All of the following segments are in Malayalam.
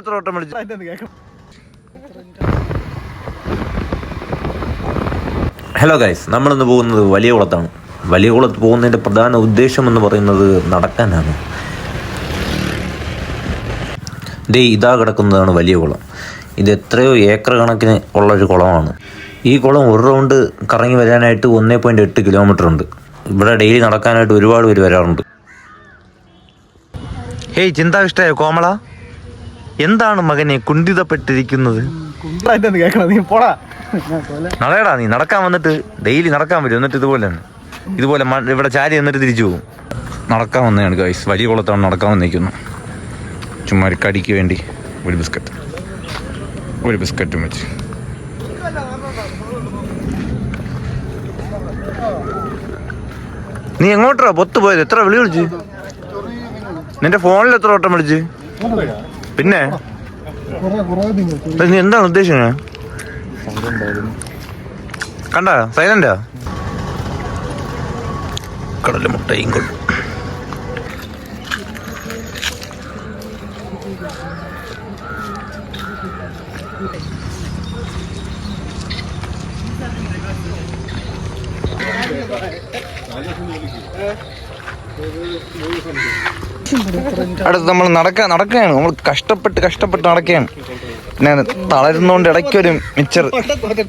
എത്ര ഓട്ടം വിളിച്ചു ഹലോ ഗൈസ് നമ്മളിന്ന് പോകുന്നത് വലിയ കുളത്താണ്. വലിയ കുളത്ത് പോകുന്നതിന്റെ പ്രധാന ഉദ്ദേശം എന്ന് പറയുന്നത് നടക്കാനാണ്. ദേ ഇതാ കിടക്കുന്നതാണ് വലിയ കുളം. ഇത് എത്രയോ ഏക്കർ കണക്കിന് ഉള്ളൊരു കുളമാണ്. ഈ കുളം ഒരു റൗണ്ട് കറങ്ങി വരാനായിട്ട് ഒന്നേ പോയിന്റ് എട്ട് കിലോമീറ്റർ ഉണ്ട്. ഇവിടെ ഡെയിലി നടക്കാനായിട്ട് ഒരുപാട് പേര് വരാറുണ്ട്. ഹേയ് ചിന്താവിഷ്ടയോ കോമള? എന്താണ് മകനെ കുണ്ടിതപ്പെട്ടിരിക്കുന്നത് നടയടാ നീ നടക്കാൻ വന്നിട്ട് ഡെയിലി നടക്കാൻ വരും എന്നിട്ട് ഇതുപോലെ തന്നെ ഇതുപോലെ ഇവിടെ ചാരി എന്നിട്ട് തിരിച്ചു പോകും. നടക്കാൻ വന്നതാണ് ഗൈസ് വലിയ കുളത്താണ് നടക്കാൻ വന്നിരിക്കുന്നു. ചുമ്മാ ഒരു കടിക്ക് വേണ്ടി ഒരു ബിസ്ക്കറ്റ്. ഒരു ബിസ്ക്കറ്റും വെച്ച്. നീ എങ്ങോട്ടാ പൊത്ത് പോയത്? എത്ര വിളി വിളിച്ച്? നിന്റെ ഫോണിൽ എത്ര വട്ടം വിളിച്ച്? പിന്നെ? നീ എന്താണ് ഉദ്ദേശിക്കുന്നത് കണ്ട? സൈലന്റാ? കടല മുട്ടയും കൊണ്ടു അടുത്ത് നമ്മൾ നടക്കാൻ നടക്കുകയാണ്. നമ്മൾ കഷ്ടപ്പെട്ട് കഷ്ടപ്പെട്ട് നടക്കുകയാണ്. പിന്നെ തളരുന്നോണ്ട് ഇടയ്ക്കൊരു മിച്ചർ. മറ്റേ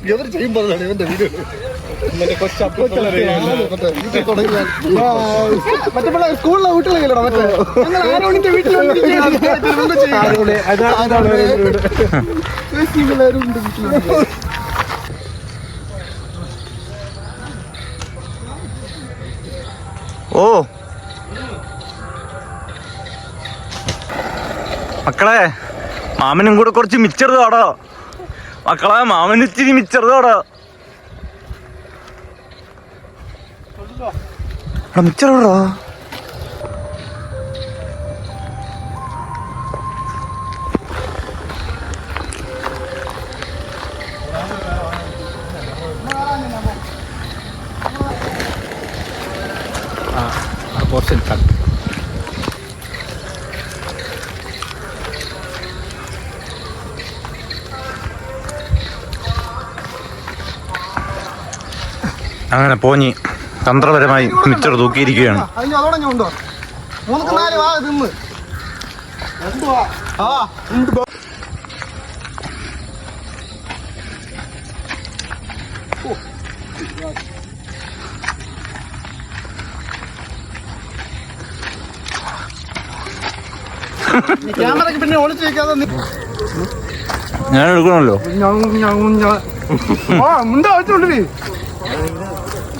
ഓ മക്കളെ മാമനും കൂടെ കുറച്ച് മിച്ചർ തോടോ മക്കളെ മാമന് ഇച്ചിരി മിച്ചർ തോടോ മിച്ചർ തോടോ പോർഷൻ അങ്ങനെ പോഞ്ഞി തന്ത്രപരമായി മിച്ചർ തൂക്കിയിരിക്കുകയാണ്. ഞാൻ എടുക്കണല്ലോ ഞാൻ ഞാൻ ആ ഉണ്ട് വെച്ചോണ്ടി പിന്നെ ഒളിച്ചു വെക്കാതെ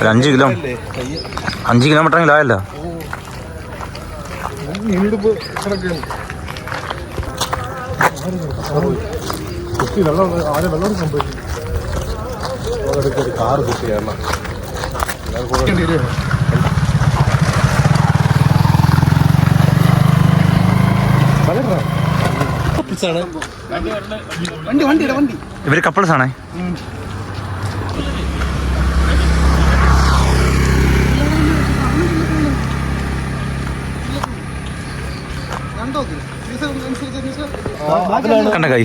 ഒരു അഞ്ച് കിലോ അഞ്ച് കിലോമീറ്റർ ആയല്ലോ. വെള്ളം സംഭവിച്ചു കാറ് ഇവർ കപ്പിൾസ് ആണേ. കണ്ട കൈ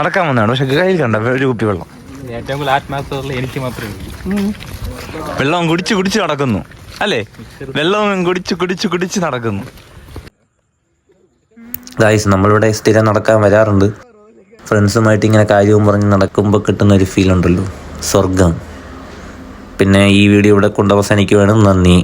നടക്കാൻ വന്നതാണ്. പക്ഷെ കയ്യിൽ കണ്ട ഒരു കുപ്പി വെള്ളം. ഏറ്റവും കൂടുതൽ ആത്മാർത്ഥതയുള്ള എനിക്ക് മാത്രമേ വെള്ളം കുടിച്ച് കുടിച്ച് നടക്കുന്നു. അല്ലേ? വെള്ളം കുടിച്ച് കുടിച്ച് കുടിച്ച് നടക്കുന്നു. ഗായ്സ് നമ്മളിവിടെ സ്ഥിരം നടക്കാൻ വരാറുണ്ട്. ഫ്രണ്ട്സുമായിട്ട് ഇങ്ങനെ കാര്യവും പറഞ്ഞ് നടക്കുമ്പോൾ കിട്ടുന്ന ഒരു ഫീൽ ഉണ്ടല്ലോ. സ്വർഗം പിന്നെ ഈ വീഡിയോ ഇവിടെ കൊണ്ടവസാനിക്കുവാണ് നന്ദി.